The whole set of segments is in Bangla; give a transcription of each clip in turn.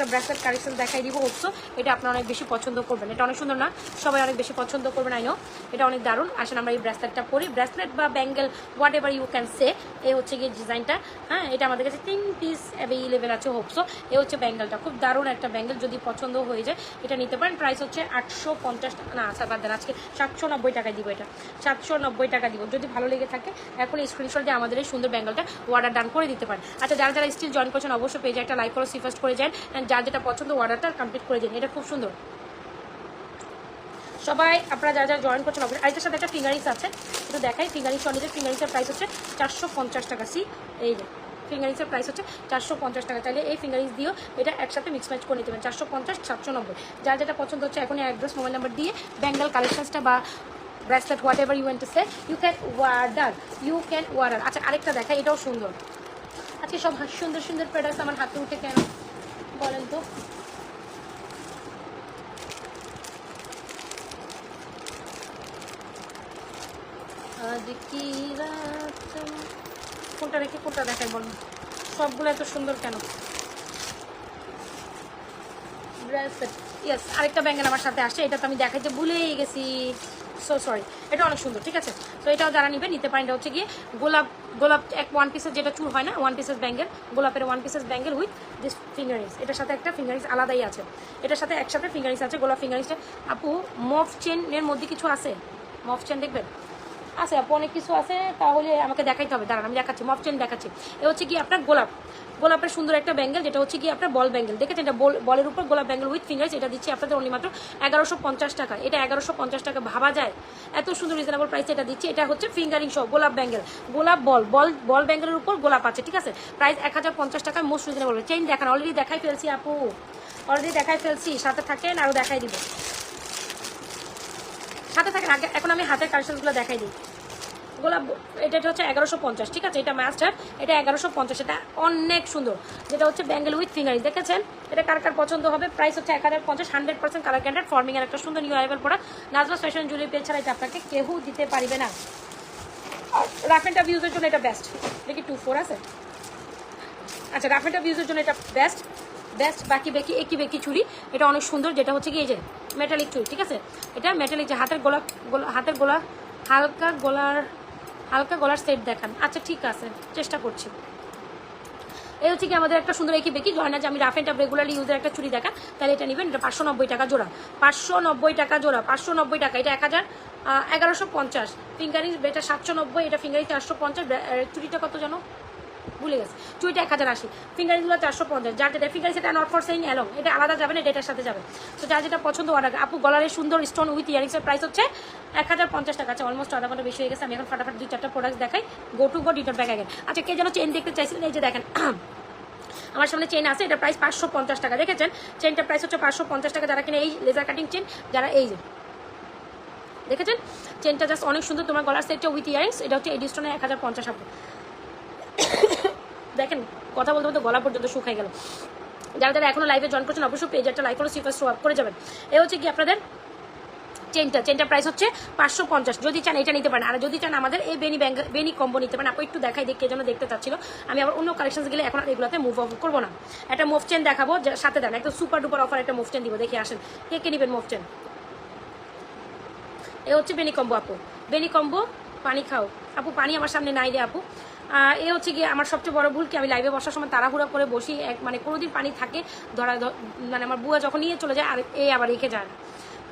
একটা ব্রেসলেট কালেকশন দেখাই দিব হোপসো এটা আপনারা অনেক বেশি পছন্দ করবেন। এটা অনেক সুন্দর না? সবাই অনেক বেশি পছন্দ করবেন আইনো এটা অনেক দারুণ। আসেন আমরা এই ব্রেসলেটটা পরি। ব্রেসলেট বা bangle whatever you can say এই হচ্ছে গিয়ে ডিজাইনটা হ্যাঁ এটা আমাদের কাছে তিন পিস অ্যাভেলেবেল আছে হোপসো এ হচ্ছে ব্যাঙ্গেলটা খুব দারুণ একটা ব্যাঙ্গেল যদি পছন্দ হয়ে যায়, এটা নিতে পারেন। প্রাইস হচ্ছে আটশো পঞ্চাশ টাকা। না আচ্ছা বাদ দেন। আজকে সাতশো নব্বই টাকা দিব এটা। সাতশো নব্বই টাকা দিব। যদি ভালো লেগে থাকে, এখন স্ক্রিনশট দিয়ে আমাদের এই সুন্দর ব্যাঙ্গেলটা অর্ডার ডান করে দিতে পারেন। আচ্ছা যারা যারা স্টিল জয়েন করছেন, অবশ্যই পেজে একটা লাইক ফলো সিফাস্ট করে যান। And যার যেটা পছন্দ অর্ডারটা কমপ্লিট করে দিন। এটা খুব সুন্দর। সবাই আপনারা যারা যারা জয়েন করছেন অবশ্যই আরেকটার সাথে একটা ফিঙ্গারিংস আছে। একটু দেখাই ফিঙ্গারিংস অনেকের ফিঙ্গারিংসের প্রাইস হচ্ছে চারশো পঞ্চাশ টাকা। সি এই যে ফিঙ্গারিংসের প্রাইস হচ্ছে চারশো পঞ্চাশ টাকা। চাইলে এই ফিঙ্গারিংস দিয়েও এটা একসাথে মিক্স ম্যাচ করে নিতে পারেন। চারশো পঞ্চাশ, সাতশো নব্বই। যার যেটা পছন্দ হচ্ছে এখন অ্যাড্রেস মোবাইল নাম্বার দিয়ে ব্যাঙ্গাল কালেকশনসটা বা bracelet whatever you want to say you can order you can order আচ্ছা আরেকটা দেখাই, এটাও সুন্দর। আজকে সব সুন্দর সুন্দর প্রোডাক্টস আমার হাতে উঠে কেন? বলেন তো। আজ কি রাত? কোনটা রেখে কোনটা দেখায় বলুন। সবগুলো এত সুন্দর কেন? ইয়েস আরেকটা ব্যাঙ্গেল আমার সাথে আসে, এটা তো আমি দেখাইতে ভুলেই গেছি। সো সরি এটা অনেক সুন্দর, ঠিক আছে? তো এটাও যারা নিবে, নিতে পারেন। এটা হচ্ছে গিয়ে গোলাপ গোলাপ এক ওয়ান পিসের যেটা চুর হয় না ওয়ান পিসেস ব্যাঙ্গেল গোলাপের one pieces bangle with this finger rings এটার সাথে একটা ফিঙ্গারিংস আলাদাই আছে। এটার সাথে একসাথে ফিঙ্গারিংস আছে, গোলাপ ফিঙ্গারিংসটা আপু মফ চেনের মধ্যে কিছু আছে? মফ চেন দেখবেন? আছে, আপু, অনেক কিছু আছে, তাহলে আমাকে দেখাইতে হবে। দাঁড়ান, আমি দেখাচ্ছি মফ চেন দেখাচ্ছি। এ হচ্ছে কি আপনার গোলাপ। গোলাপের সুন্দর একটা ব্যাঙ্গেল যেটা হচ্ছে কি আপনার বল ব্যাঙ্গেল দেখেছেন, এটা বল বলের উপর গোলাপ ব্যাঙ্গেল উইথ ফিঙ্গার্স এটা দিচ্ছি আপনাদের অনলি মাত্র এগারোশো পঞ্চাশ টাকা। এটা এগারোশো পঞ্চাশ টাকা, ভাবা যায়? এত সুন্দর রিজনেবল প্রাইস এটা দিচ্ছি। এটা হচ্ছে ফিঙ্গারিং সহ গোলাপ ব্যাঙ্গেল গোলাপ বল বল বল ব্যাঙ্গেলের উপর গোলাপ আছে, ঠিক আছে? প্রাইস এক হাজার পঞ্চাশ টাকা মোস্ট রিজনেবল চেইন দেখান অলরেডি দেখাই ফেলছি, আপু। অলরেডি দেখাই ফেলছি, সাথে থাকেন আরও দেখাই দিব। সাথে থাকেন, আগে এখন আমি হাতের কালেকশনগুলো দেখাই দিই। গোলাপ, এটা হচ্ছে এগারোশো পঞ্চাশ, ঠিক আছে? এটা মাস্টার এটা এগারোশো পঞ্চাশ, এটা অনেক সুন্দর। যেটা হচ্ছে ব্যাঙ্গেল উইথ ফিঙ্গারিং দেখেছেন? এটা কার কার পছন্দ হবে? প্রাইস হচ্ছে এক হাজার পঞ্চাশ হান্ড্রেড পার্সেন্ট কালার ক্যান্ডেড ফর্মিং এর একটা সুন্দর নিউ অ্যাভেল পড়া নাজমাস ফ্যাশন জুয়েলারি পেজ ছাড়া এটা আপনাকে কেউ দিতে পারবে না। রাফ অ্যান্ড টাফ ইউজের জন্য এটা বেস্ট দেখি টু ফোর আছে? আচ্ছা রাফ অ্যান্ড ইউজের জন্য এটা বেস্ট বেস্ট বাকি বেকি একই বেকি চুড়ি এটা অনেক সুন্দর, যেটা হচ্ছে কি, এই যে মেটালিক চুড়ি ঠিক আছে? এটা মেটালিক যে হাতের গোলা হাতের গোলা, হালকা গোলার, হালকা গলার সেট দেখান। আচ্ছা ঠিক আছে, চেষ্টা করছি। এই হচ্ছে কি, আমাদের একটা সুন্দর একই বেকি জয়না যে আমি রাফ টাফ রেগুলারলি ইউজের একটা চুড়ি দেখান, তাহলে এটা নেবেন, এটা পাঁচশো নব্বই টাকা জোড়া। পাঁচশো নব্বই টাকা জোড়া, পাঁচশো নব্বই টাকা, এটা এক হাজার এগারোশো পঞ্চাশ। ফিঙ্গারিং এটা সাতশো নব্বই, এটা ফিঙ্গারিং চারশো পঞ্চাশ চুড়িটা কত জানো? ভুলে গেছে। চুইটা এক হাজার আশি। ফিঙ্গারিংগুলো চারশো পঞ্চাশ। যার যেটা ফিঙ্গারিং সেটা নট ফর সেইং অ্যালং এটা আলাদা যাবে না এটা এটার সাথে যাবে। তো যার যেটা পছন্দ অর্ডার আপু গলারের সুন্দর স্টোন উইথ ইয়ারিংসের প্রাইস হচ্ছে এক হাজার পঞ্চাশ টাকা। আছে অলমোস্ট আধা ঘণ্টা বেশি হয়ে গেছে। আমি এখন ফাটাফাট দুই, চারটা প্রোডাক্ট দেখাই। গো টু গো ডিটার ব্যাগ আচ্ছা কে যেন চেন দেখতে চাইছিলেন, এই যে দেখেন। আমার সামনে চেন আছে, এটা প্রাইস পাঁচশো পঞ্চাশ টাকা। দেখেছেন? চেনটার প্রাইস হচ্ছে পাঁচশো পঞ্চাশ টাকা। যারা কিনে এই লেজার কাটিং চেন যারা এই যে দেখেছেন? চেনটা জাস্ট অনেক সুন্দর। তোমার গলার সেটটা উইথ ইয়ারিংস এটা হচ্ছে এডিস্টোনে এক হাজার পঞ্চাশ দেখেন, কথা বলতে বলতে গলা পর্যন্ত শুকাই গেল। যারা যারা এখনও লাইভে জয়েন করছেন, অবশ্যই পেজ একটা লাইক করে সিফার শো করে যাবেন। এ হচ্ছে কি আপনাদের চেনটা চেনটা প্রাইস হচ্ছে পাঁচশো পঞ্চাশ। যদি চান এটা নিতে পারেন। আর যদি চান আমাদের এই বেনি ব্যাঙ্গ বেনি কম্বো নিতে পারেন আপনি একটু দেখাই, দেখে যেন দেখতে চাচ্ছিল। আমি আবার অন্য কালেকশন গেলে এখন আর এগুলোতে মুভ অফ করব না। একটা মুভ চেন দেখাবো সাথে দেন একটা সুপার ডুপার অফার একটা মুভ চেন দিব। দেখে আসেন, কে কে নেবেন মুভ চেন এ হচ্ছে বেনি কম্বো আপু। বেনি কম্বো পানি খাও। আপু, পানি আমার সামনে নাই রে আপু এ হচ্ছে গিয়ে আমার সবচেয়ে বড় ভুল কি, আমি লাইভে বসার সময় তাড়াহুড়া করে বসি, এক মানে কোনোদিন পানি থাকে, ধরা মানে আমার বুয়া যখন নিয়ে চলে যায়, আর এ আবার রেখে যায় না।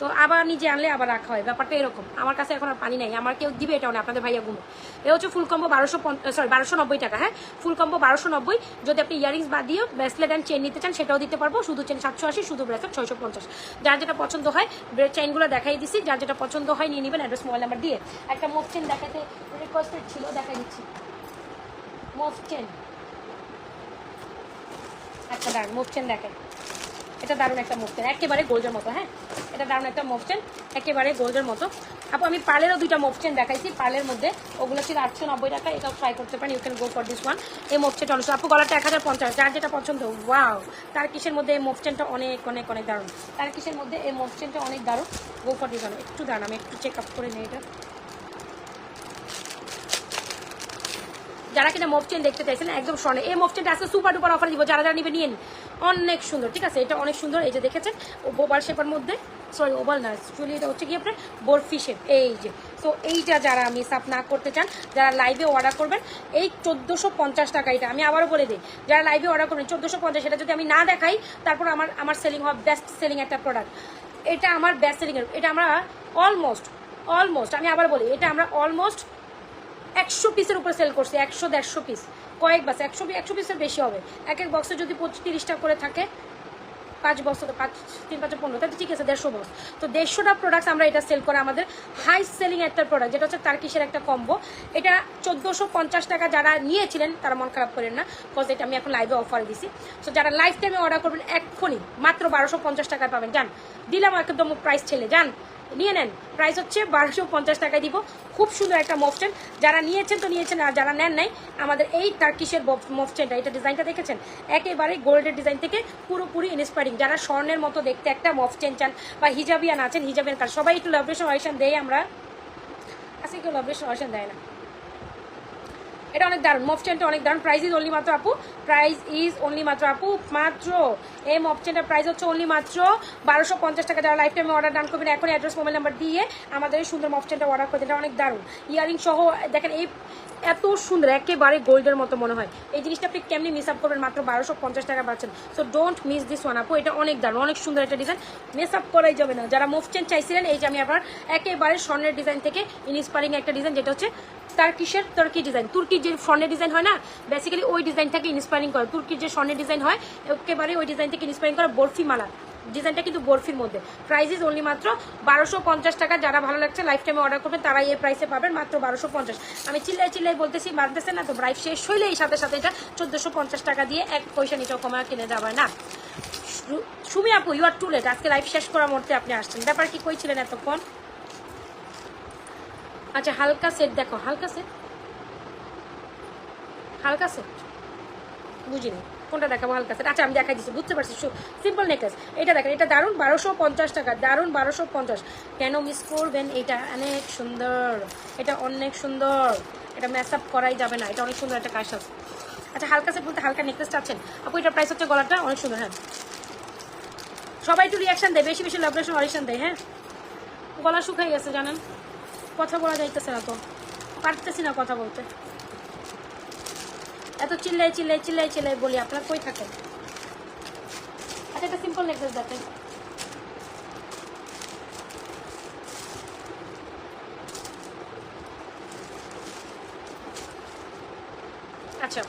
তো আবার নিজে আনলে আবার রাখা হয়। ব্যাপারটা এরকম। আমার কাছে এখন আর পানি নাই। আমার কেউ দিবে এটাও না আপনাদের ভাইয়া ঘুমো এ হচ্ছে ফুল কম্বো বারোশো সরি বারোশো নব্বই টাকা হ্যাঁ? ফুল কম্বো বারোশো নব্বই। যদি আপনি ইয়ারিংস বাদ দিয়ে ব্রেসলেট অ্যান্ড চেন নিতে চান, সেটাও দিতে পারব। শুধু চেন সাতশো আশি, শুধু ব্রেসলেট ছয়শো পঞ্চাশ। যার যেটা পছন্দ হয় চেনগুলো দেখাই দিচ্ছি যার যেটা পছন্দ হয়, নিয়ে নেবেন। অ্যাড্রেস মোবাইল নাম্বার দিয়ে। একটা মোট চেন দেখাতে রিকোয়েস্টেড ছিল, দেখাই দিচ্ছি। মোফ চেন আচ্ছা দাঁড়ান মোফ চেন দেখেন এটা দারুণ একটা মভচেন একেবারে গোল্ডের মতো হ্যাঁ? এটা দারুণ একটা মভচেন একেবারে গোল্ডের মতো। আপু, আমি পার্লেরও দুইটা মভচেন দেখাইছি। পার্লের মধ্যে ওগুলো ছিল আটশো নব্বই টাকা, এটাও ট্রাই করতে পারেন। You can go for this one এই মুভ চেনটা অনুষ্ঠ আপু, গলাটা এক হাজার পঞ্চাশ, যার যেটা পছন্দ ওয়াও তার কিসের মধ্যে এই মুভ অনেক অনেক অনেক দারুণ। তার কিসের মধ্যে এই মভচেনটা অনেক দারুণ। গো ফর দিস ওয়ান একটু দাঁড়ান, আমি একটু চেক আপ করে নিই এটা। যারা কিনা মুভ দেখতে চাইছেন, একদম স্বর্ণে। এই মুভ চেনটা আজকে সুপার ডুপার অফার দিব। যারা যারা নিবে নিন। অনেক সুন্দর, ঠিক আছে? এটা অনেক সুন্দর, এই যে দেখেছেন, ওভাল শেপের মধ্যে সরি ওভাল না অ্যাকচুয়ালি এটা হচ্ছে কি আপনার, বরফি শেপ এই যে। তো এইটা যারা মিস আপ না করতে চান, যারা লাইভে অর্ডার করবেন, এই চোদ্দোশো পঞ্চাশ টাকা এটা, আমি আবারও বলে দিই, যারা লাইভে অর্ডার করবেন, চোদ্দোশো পঞ্চাশ, এটা যদি আমি না দেখাই, তারপর আমার আমার সেলিং হয় বেস্ট সেলিং একটা প্রোডাক্ট এটা আমার বেস্ট সেলিংয়ের এটা আমরা অলমোস্ট অলমোস্ট আমি আবার বলি, এটা আমরা অলমোস্ট একশো পিসের উপরে সেল করছি, একশো, দেড়শো পিস কয়েক বাস, একশো একশো পিসের বেশি হবে। এক এক বক্সে যদি তিরিশটা করে থাকে, পাঁচ বক্স পাঁচ, তিন, পাঁচ পনেরো, তাহলে ঠিক আছে, দেড়শো বক্স তো দেড়শোটা প্রোডাক্টস আমরা এটা সেল করে আমাদের হাই সেলিং একটা প্রোডাক্ট যেটা হচ্ছে তার্কিশের একটা কম্বো এটা চোদ্দোশো পঞ্চাশ টাকা যারা নিয়েছিলেন, তারা মন খারাপ করেন না বিকজ এটা আমি এখন লাইভে অফার দিছি। সো যারা লাইফ টাইমে অর্ডার করবেন, এক্ষুনি, মাত্র বারোশো পঞ্চাশ টাকায় পাবেন। যান দিলাম একদম প্রাইস ছেলে যান নিয়ে নেন। প্রাইস হচ্ছে বারোশো পঞ্চাশ টাকায় দিব। খুব সুন্দর একটা মফচেন যারা নিয়েছেন তো নিয়েছেন, আর যারা নেন নাই, আমাদের এই টার্কিশের মফচেনটা এটা ডিজাইনটা দেখেছেন? একেবারে গোল্ডের ডিজাইন থেকে পুরোপুরি ইন্সপায়ারিং যারা স্বর্ণের মতো দেখতে একটা মফচেন চান বা হিজাবিয়ান আছেন, হিজাবিয়ান কার, সবাই একটু লাভরেশন অয়েশন দেয় আমরা। আজকে কেউ লাভরেশন অয়েশন দেয় না। এটা অনেক দারুণ। মফটেনটা অনেক দারুণ। প্রাইস ইজ অনলি মাত্র আপু প্রাইস ইজ অনলি মাত্র আপু, মাত্র, এই মফটেনটার প্রাইস হচ্ছে অনলি মাত্র বারোশো পঞ্চাশ টাকা। যারা লাইফ টাইমে অর্ডার ডান করবেন, এখন অ্যাড্রেস মোবাইল নাম্বার দিয়ে আমাদের এই সুন্দর মফটেনটা অর্ডার করতে এটা অনেক দারুণ। ইয়ারিং সহ, দেখেন এই এত সুন্দর, একেবারে গোল্ডের মতো মনে হয়। এই জিনিসটা আপনি কেমনি মিস আপ করবেন? মাত্র বারোশো পঞ্চাশ টাকা পাচ্ছেন। So don't miss this one আপু। এটা অনেক দারুণ, অনেক সুন্দর একটা ডিজাইন মিস আপ করাই যাবে না। যারা মফটেন চাইছিলেন, এই যে আমি আবার একেবারে স্বর্ণের ডিজাইন থেকে ইন্সপায়ারিং একটা ডিজাইন যেটা হচ্ছে টার্কিশের তুর্কি ডিজাইন তুর্কির যে স্বর্ণের ডিজাইন হয় না বেসিক্যালি ওই ডিজাইনটাকে ইন্সপায়ারিং করে। তুর্কির যে স্বর্ণের ডিজাইন হয়, একেবারে ওই ডিজাইন থেকে ইন্সপায়ারিং করে বরফি মালা। ডিজাইনটা কিন্তু বরফির মধ্যে। প্রাইস ইজ অনলি মাত্র বারোশো পঞ্চাশ টাকা। যারা ভালো লাগছে লাইফ টাইমে অর্ডার করবেন, তারাই এই প্রাইসে পাবেন মাত্র বারোশো পঞ্চাশ। আমি চিল্লাই চিল্লাই বলতেছি মানতেছে না তো? প্রাইস শেষ হইলেই সাথে সাথে এটা চোদ্দোশো পঞ্চাশ টাকা দিয়ে এক পয়সা নিচেও কমা কিনে যাবে না। সুমি আপু ইউ আর টু লেট আজকে লাইফ শেষ করার মধ্যে আপনি আসছেন। ব্যাপার কি কইছিলেন এতক্ষণ? আচ্ছা হালকা সেট দেখো, হালকা সেট হালকা সেট বুঝিনি, কোনটা দেখাবো হালকা সেট আচ্ছা আমি দেখাই দিচ্ছি বুঝতে পারছি সিম্পল নেকলেস এটা দেখেন, এটা দারুণ, বারোশো পঞ্চাশ টাকা, দারুণ বারোশো পঞ্চাশ। কেন মিস করবেন? এটা অনেক সুন্দর, এটা অনেক সুন্দর। এটা ম্যাচ আপ করাই যাবে না, এটা অনেক সুন্দর একটা কাজ আছে। আচ্ছা হালকা সেট বলতে হালকা নেকলেসটা আছেন আপু, এটার প্রাইস হচ্ছে গলাটা অনেক সুন্দর হ্যাঁ। সবাই একটু রিয়াকশন দেয়, বেশি বেশি লাভরেশন অরিশন দেয় হ্যাঁ। গলা শুকাই গেছে, জানেন? কথা বলা যাইতেছে না তো। পারতেছি না কথা বলতে। এত চিল্লাই চিল্লাই চিল্লাই চিল্লাই বলি, আপনার কই থাকে? আচ্ছা একটা সিম্পল নেকলেস দেখেন। আচ্ছা।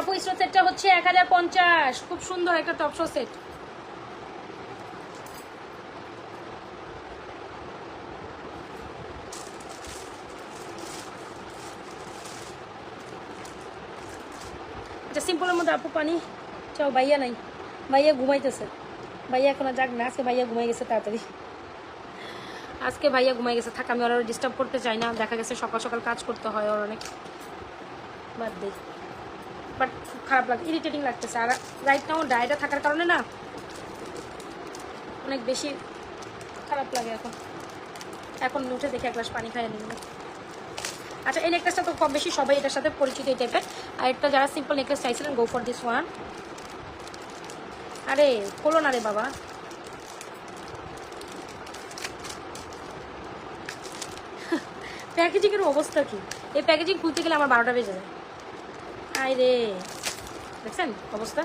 আপু ইসরো সেটটা হচ্ছে এক হাজার পঞ্চাশ। খুব সুন্দর একটা টপসো সেট আচ্ছা সিম্পলের মধ্যে আপু পানি? চাও, ভাইয়া নাই। ভাইয়া ঘুমাইতেছে। ভাইয়া এখন যাক না, আজকে ভাইয়া ঘুমাই গেছে তাড়াতাড়ি। আজকে ভাইয়া ঘুমাই গেছে, থাক, আমি ওরা ডিস্টার্ব করতে চাই না। দেখা গেছে সকাল সকাল কাজ করতে হয় ওর অনেক। বাদ দিই বাট খারাপ লাগে ইরিটেটিং লাগতেছে। আর রাইট নাও ডায়েটে থাকার কারণে না অনেক বেশি খারাপ লাগে এখন। এখন উঠে দেখে এক গ্লাস পানি খাইয়ে নিব। আচ্ছা এই নেকলেসটা তো কম বেশি সবাই এটার সাথে পরিচিত এই টাইপের আর একটা যারা সিম্পল নেকলেস চাইছিলেন গো ফর দিস ওয়ান আরে, খোলো না রে বাবা। প্যাকেজিংয়ের অবস্থা কি? এই প্যাকেজিং খুলতে গেলে আমার বারোটা বেজে যায়। আয় রে। দেখছেন অবস্থা?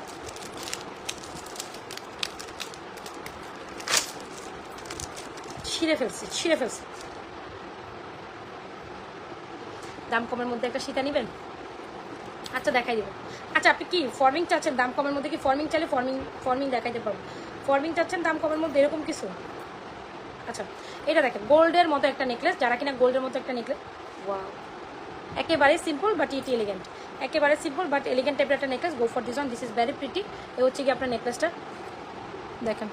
ছিঁড়ে ফেলছি ছিঁড়ে ফেলছি। দাম কমের মধ্যে একটা সীতা নেবেন? আচ্ছা দেখাই দেবো। আচ্ছা আপনি কি ফর্মিং চাচ্ছেন? দাম কমের মধ্যে কি ফর্মিং চাইলে ফর্মিং ফর্মিং দেখাইতে পারব? ফর্মিং চাচ্ছেন দাম কমের মধ্যে এরকম কিছু? আচ্ছা এটা দেখেন গোল্ডের মতো একটা নেকলেস যারা কিনা গোল্ডের মতো একটা নেকলেস ওয়াও একেবারে সিম্পল বাট ইটি এলিগেন্ট একেবারে সিম্পল বাট এলিগেন্ট টাইপের একটা necklace go for this one this is very pretty এ হচ্ছে কি আপনার নেকলেসটা দেখেন।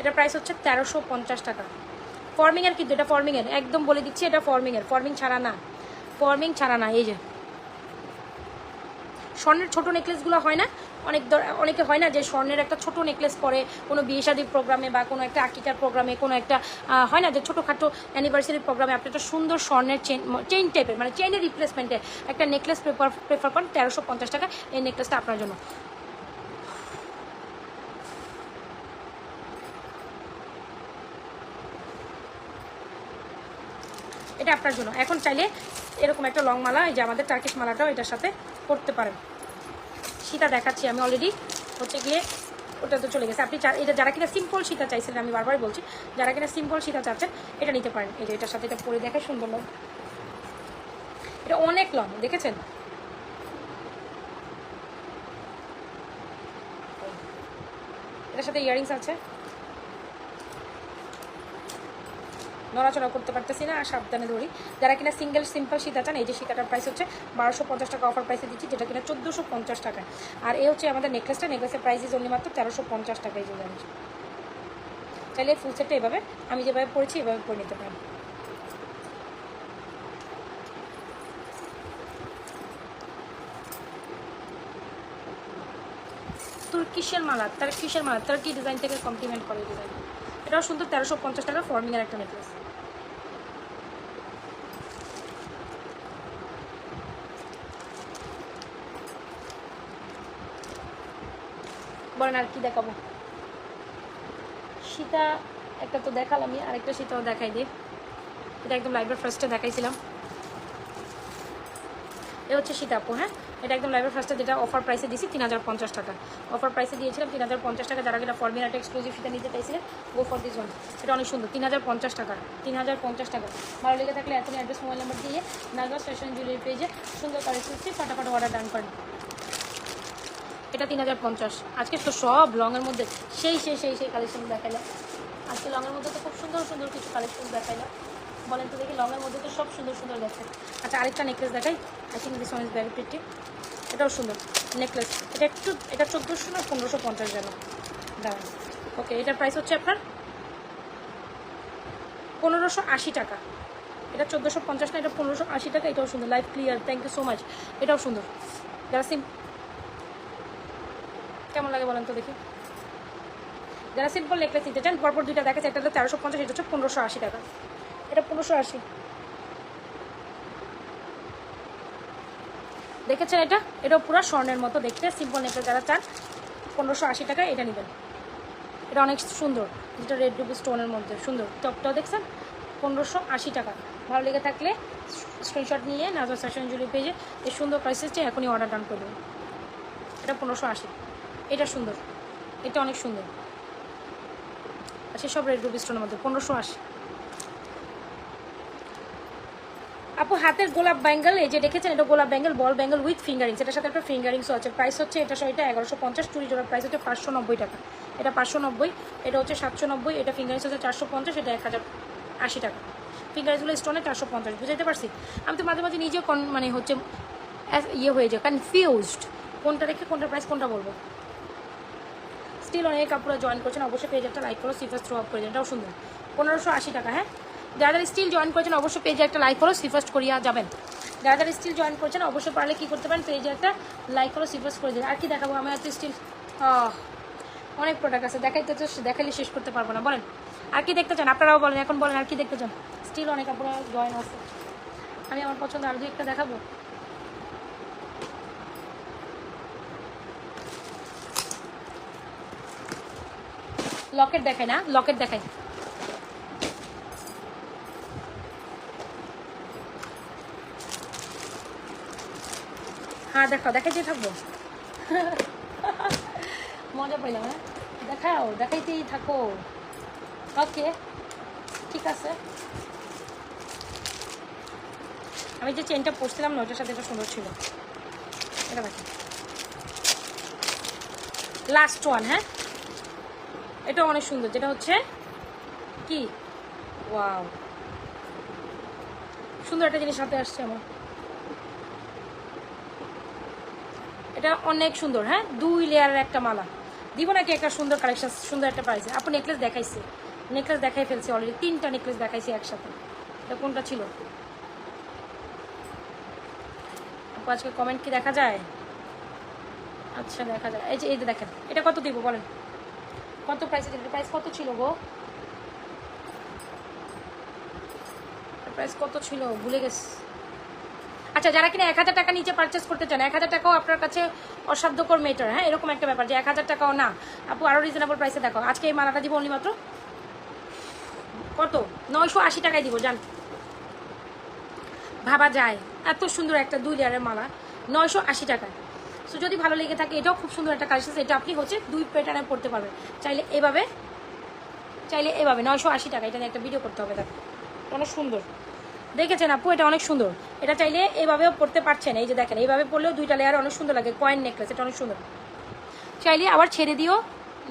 এটা প্রাইস হচ্ছে তেরোশো পঞ্চাশ টাকা ফর্মিংয়ের কিন্তু, এটা ফর্মিংয়ের একদম বলে দিচ্ছি, এটা ফর্মিংয়ের ফর্মিং ছাড়া না। ফর্মিং ছাড়া না, এই যে। স্বর্ণের ছোট নেকলেসগুলো হয় না? অনেক অনেকে হয় না যে স্বর্ণের একটা ছোট নেকলেস পরে কোনো বিয়ে প্রোগ্রামে বা কোনো একটা আকিকার প্রোগ্রামে কোনো একটা হয় না যে ছোটোখাটো অ্যানিভার্সারি প্রোগ্রামে আপনি একটা সুন্দর স্বর্ণের চেন চেইন টাইপের মানে চেইনের রিপ্লেসমেন্টে একটা নেকলেস প্রেফার প্রেফার করেন তেরোশো পঞ্চাশ টাকা এই নেকলেসটা আপনার জন্য। এটা আপনার জন্য। এখন চাইলে এরকম একটা লং মালা, এই যে আমাদের টার্কিশ মালাটাও এটার সাথে করতে পারেন। সীতা দেখাচ্ছি আমি অলরেডি হচ্ছে গিয়ে ওটা তো চলে গেছে। আপনি এটা যারা কিনা সিম্পল সীতা চাইছিলেন আমি বারবার বলছি, যারা কিনা সিম্পল সীতা চাচ্ছেন, এটা নিতে পারেন। এই যে এটার সাথে এটা পরে দেখে সুন্দর লং এটা অনেক লং দেখেছেন? এটার সাথে ইয়ারিংস আছে। নড়াচড়া করতে পারতেছি না আর সাবধানে ধরি যারা কিনা সিঙ্গেল সিম্পল সীতা চান, এই যে সীতাটার প্রাইস হচ্ছে বারোশো পঞ্চাশ টাকা অফার প্রাইসে দিচ্ছি, যেটা কিনা চোদ্দোশো পঞ্চাশ টাকা। আর এই হচ্ছে আমাদের নেকলেসটা নেকলেসের প্রাইস ইজ অনলি মাত্র তেরোশো পঞ্চাশ টাকা এই যে জানিস চাইলে ফুল সেটটা এভাবে, আমি যেভাবে পড়েছি এভাবে পরে নিতে পারি তুর্কিশের মালা? তার কিসের মালা? তার কি ডিজাইন থেকে কমপ্লিমেন্ট করে ডিজাইন এটাও সুন্দর, তেরোশো পঞ্চাশ টাকা ফর্মিংয়ের একটা নেকলেস বলেন আর কি দেখাবো। সীতা একটা তো দেখালামই, আরেকটা সীতাও দেখাই দিই এটা একদম লাইভের ফার্স্টে দেখাইছিলাম। এ হচ্ছে সীতাপু হ্যাঁ? এটা একদম লাইভের ফার্স্টে যেটা অফার প্রাইসে দিয়েছি তিন হাজার পঞ্চাশ টাকা। অফার প্রাইসে দিয়েছিলাম তিন হাজার পঞ্চাশ টাকা, যারা কিনা ফর্মিন একটা এক্সক্লুসিভ সীতা নিতে চাইছিলেন গো ফর দিস ওয়ান এটা অনেক সুন্দর, তিন হাজার পঞ্চাশ টাকা, তিন হাজার পঞ্চাশ টাকা। ভালো লেগে থাকলে এখনই অ্যাড্রেস মোবাইল নাম্বার দিয়ে নাগরাজ ফ্যাশন জুয়েলারি পেজে সুন্দর কালেকশন ফাটাফাট অর্ডার ডান করেন এটা তিন হাজার পঞ্চাশ। আজকে তো সব লংয়ের মধ্যে সেই সেই সেই সেই কালেকশন দেখাইলাম আজকে লংয়ের মধ্যে তো খুব সুন্দর সুন্দর কিছু কালেকশন দেখাইলাম বলেন তো দেখি লংয়ের মধ্যে তো সব সুন্দর সুন্দর দেখে আচ্ছা আরেকটা নেকলেস দেখাই। I think this one is এটাও সুন্দর নেকলেস এটা একটু, এটা চোদ্দোশো না পনেরোশো পঞ্চাশ যেন। দাঁড়ান। ওকে এটার প্রাইস হচ্ছে আপনার পনেরোশো আশি টাকা। এটা চোদ্দোশো পঞ্চাশ না, এটা পনেরোশো আশি টাকা, এটাও সুন্দর। Live clear thank you so much এটাও সুন্দর। যারা সিম কেমন লাগে বলেন তো দেখি। যারা সিম্পল নেকলেস নিতে চান, পরপর দুইটা দেখাচ্ছে, একটা হচ্ছে তেরোশো পঞ্চাশ, এটা হচ্ছে পনেরোশো আশি টাকা। এটা পনেরোশো আশি। দেখেছেন এটা? এটাও পুরো স্বর্ণের মতো দেখতে। সিম্পল নেকলেস যারা চান, পনেরোশো আশি টাকা এটা নেবেন। এটা অনেক সুন্দর। যেটা রেড রুবি স্টোনের মধ্যে। সুন্দর। টপটাও দেখছেন? পনেরোশো আশি টাকা। ভালো লেগে থাকলে স্ক্রিনশট নিয়ে নাজর ফ্যাশন জুলি পেজে এই সুন্দর প্রাইসেসটি এখনই অর্ডার ডান করে দেবেন এটা পনেরোশো আশি। এটা সুন্দর। এটা অনেক সুন্দর। আর সেসব রেড রুবি স্টোনের মধ্যে, পনেরোশো আশি। আপু, হাতের গোলাপ ব্যাঙ্গেল এই যে দেখেছেন, এটা গোলাপ bangle ball bangle with finger rings এটার সাথে একটা ফিঙ্গারিংসও আছে। প্রাইস হচ্ছে, এটা সহ, এটা এগারোশো পঞ্চাশ, চুরি জোড়ার প্রাইস হচ্ছে পাঁচশো নব্বই টাকা। এটা পাঁচশো নব্বই, এটা হচ্ছে সাতশো নব্বই, এটা ফিঙ্গারিংস হচ্ছে চারশো পঞ্চাশ, এটা এক হাজার আশি টাকা। ফিঙ্গারিংসগুলো স্টোনে চারশো পঞ্চাশ, বুঝাইতে পারছি? আমি তো মাঝে মাঝে নিজেও কন মানে হচ্ছে ইয়ে হয়ে যায় কনফিউজড কোনটা রেখে কোনটা প্রাইস কোনটা বলব? স্টিল অনেক কাপড়ে জয়েন করছেন, অবশ্যই পেজ একটা লাইক করো সিফাস থ্রো আপ করে এটাও সুন্দর। পনেরোশো আশি টাকা হ্যাঁ? যারা স্টিল জয়েন করেছেন, অবশ্যই পেজে একটা লাইক করো সিফাস্ট করিয়া যাবেন। যারা স্টিল জয়েন করছেন, অবশ্যই পারলে কী করতে পারেন পেজে একটা লাইক করো সিফাস্ট করে দেবেন আর কি দেখাবো আমি এত স্টিল অনেক প্রোডাক্ট আছে। দেখাইতে তো, দেখাইলে শেষ করতে পারব না, বলেন। আর কি দেখতে চান? আপনারাও বলেন, এখন বলেন, আর কি দেখতে চান? স্টিল অনেক কাপড় জয়েন আছে। আমি আমার পছন্দ আর দু একটা দেখাবো। লকেট দেখাই না লকেট দেখাই। হ্যাঁ দেখাও, দেখাইতেই থাকব। মজা পাইলাম হ্যাঁ? দেখাও, দেখাইতেই থাকো। ওকে ঠিক আছে। আমি যে চেনটা পরছিলাম না ওটার সাথে এটা সুন্দর ছিল। এটা দেখো। লাস্ট ওয়ান হ্যাঁ? এটা অনেক সুন্দর, যেটা হচ্ছে কি? ওয়াও। সুন্দর একটা জিনিস হাতে আসছে আমার। এটা অনেক সুন্দর হ্যাঁ? দুই লেয়ারের একটা মালা। দিব নাকি একটা সুন্দর কালেকশন সুন্দর একটা প্রাইসে আপু নেকলেস দেখাইছে। নেকলেস দেখাই ফেলছে অলরেডি তিনটা নেকলেস দেখাইছে একসাথে। এটা কোনটা ছিল? আপু, আজকে কমেন্ট কি দেখা যায়? আচ্ছা দেখা যায়। এই যে এই যে দেখেন। এটা কত দিব বলেন? কত প্রাইসে দিবেন প্রাইস কত ছিল গো? প্রাইস কত ছিল? ভুলে গেছি। আচ্ছা যারা কিনা এক হাজার টাকা নিচে পারচেস করতে চান, এক হাজার টাকাও আপনার কাছে অসাধ্যকর মেটার হ্যাঁ? এরকম একটা ব্যাপার যে এক হাজার টাকাও না। আপু আরও রিজনেবল প্রাইসে দেখো। আজকে এই মালাটা দিব অনলি মাত্র কত? নয়শো আশি টাকায় দিব, জান। ভাবা যায়। এত সুন্দর একটা দুই লেয়ারের মালা। নয়শো আশি টাকায়। সো যদি ভালো লেগে থাকে, এটাও খুব সুন্দর একটা কালেকশন এটা আপনি হচ্ছে দুই প্যাটার্নে পড়তে পারবেন। চাইলে এভাবে চাইলে এভাবে, নয়শো আশি টাকা, এটা নিয়ে একটা ভিডিও করতে হবে, দেখো। অনেক সুন্দর। দেখেছেন আপু, এটা অনেক সুন্দর। এটা চাইলে এভাবেও পড়তে পারছেন, এই যে দেখেন, এইভাবে পড়লেও দুইটা লেয়ার অনেক সুন্দর লাগে কয়েন নেকলেস এটা অনেক সুন্দর। চাইলে আবার ছেড়ে দিও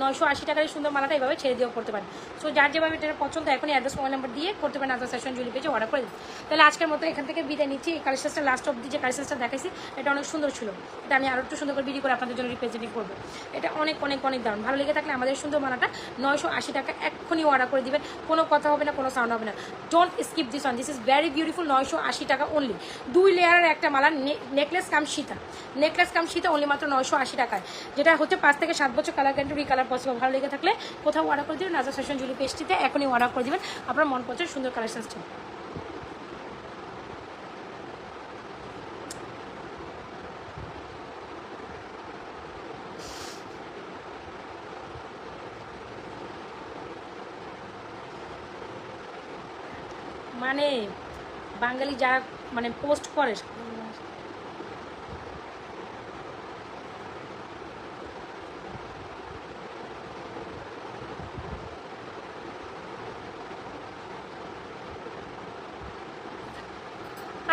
নয়শো আশি টাকার এই সুন্দর মালাটা এইভাবে ছেড়ে দিয়েও করতে পারেন। সো যার যেভাবে এটা পছন্দ, এখনই অ্যাড্রেস মোবাইল নাম্বার দিয়ে করতে পারেন আদার সেশন জুলি পেজে অর্ডার করে দিন। তাহলে আজকের মতো এখান থেকে বিদায় নিচ্ছি। এই কালেকশনটা লাস্ট অব্দি যে কালেকশনটা দেখাইছি, এটা অনেক সুন্দর ছিল। এটা আমি আরও একটু সুন্দর করে ভিডিও করে আপনাদের জন্য রিপ্রেজেন্টিং করব। এটা অনেক অনেক অনেক দারুণ। ভালো লেগে থাকলে আমাদের সুন্দর মালাটা নয়শো আশি টাকা এক্ষুনি অর্ডার করে দিবেন। কোনো কথা হবে না, কোনো সাউন্ড হবে না। Don't skip this one this is very beautiful নয়শো আশি টাকা অনলি দুই লেয়ারের একটা মালা নেকলেস কাম সীতা। নেকলেস কাম সীতা অনলি মাত্র নয়শো আশি টাকায়। যেটা হচ্ছে পাঁচ থেকে সাত বছর কালার গ্যারান্টি রিকালার পসিবল ভালো লেগে থাকলে কোথাও অর্ডার করে দিবেন নাজা সেশন জুলি পেজটিতে এখনই অর্ডার করে দিবেন। আপনার মন পছন্দের সুন্দর কালেকশন কালেকশনসটা মানে বাঙালি যারা মানে পোস্ট করে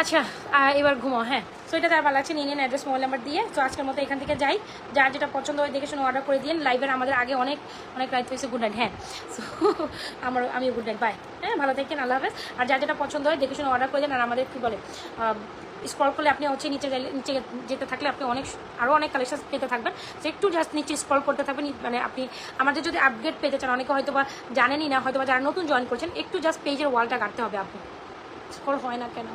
আচ্ছা এবার ঘুমাও হ্যাঁ। তো এটা তার ভালো আছে নিয়ে নিন অ্যাড্রেস মোবাইল নাম্বার দিয়ে। তো আজকের মতো এখান থেকে যাই। যার যেটা পছন্দ হয় দেখে শুনে অর্ডার করে দিন লাইভের আমাদের আগে অনেক অনেক রাইট হয়েছে গুড নাইট হ্যাঁ। সো আমার আমি গুড নাইট বাই হ্যাঁ ভালো থাকেন আল্লাহ হাফেজ। আর যার যেটা পছন্দ হয় দেখে শুনে অর্ডার করে দিন। আর আমাদের কী বলে স্ক্রল করলে আপনি হচ্ছে নিচে নিচে যেতে থাকলে আপনি অনেক আরও অনেক কালেকশন পেতে থাকবেন। তো একটু জাস্ট নিচে স্ক্রল করতে থাকবেন মানে আপনি আমাদের যদি আপডেট পেতে চান, অনেকে হয়তো বা জানেনই না হয়তো বা যারা নতুন জয়েন করছেন, একটু জাস্ট পেজের ওয়ালটা কাটতে হবে আপনি। স্ক্রল হয় না কেন?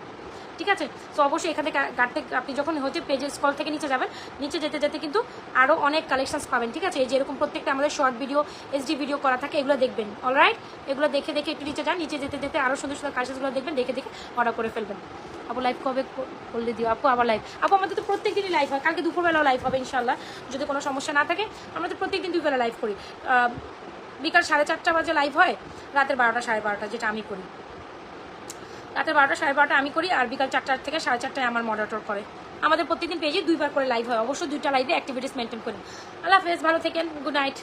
ঠিক আছে? তো অবশ্যই এখান কাটতে আপনি যখন হচ্ছে পেজের স্কল থেকে নিচে যাবেন, নিচে যেতে যেতে কিন্তু আরও অনেক কালেকশনস পাবেন, ঠিক আছে? এই যে এরকম প্রত্যেকটা আমাদের শর্ট ভিডিও এইচডি ভিডিও করা থাকে, এগুলো দেখবেন অলরাইট এগুলো দেখে দেখে একটু নিচে যান, নিচে যেতে যেতে আরও সুন্দর সুন্দর কালেকশনসগুলো দেখবেন, দেখে দেখে অর্ডার করে ফেলবেন। আপু লাইভ কবে করলে দিও? আপু, আবার লাইভ আপু, আমাদের তো প্রত্যেক দিনই লাইভ হয়, কালকে দুপুরবেলাও লাইভ হবে ইনশাল্লাহ যদি কোনো সমস্যা না থাকে, আমরা তো প্রত্যেক দিন দুপুরবেলা লাইভ করি। বিকাল সাড়ে চারটা বাজে লাইভ হয়, রাতের বারোটা সাড়ে বারোটা, যেটা আমি করি। রাতের বারোটা, সাড়ে বারোটা আমি করি আর বিকাল চারটার থেকে সাড়ে চারটায় আমার মডারেটর করে। আমাদের প্রত্যেকদিন পেজে দুইবার করে লাইভ হয়। অবশ্যই দুইটা লাইভে অ্যাক্টিভিটিস মেনটেন করি। আল্লাহ হাফেজ, ভালো থেকেন। Good night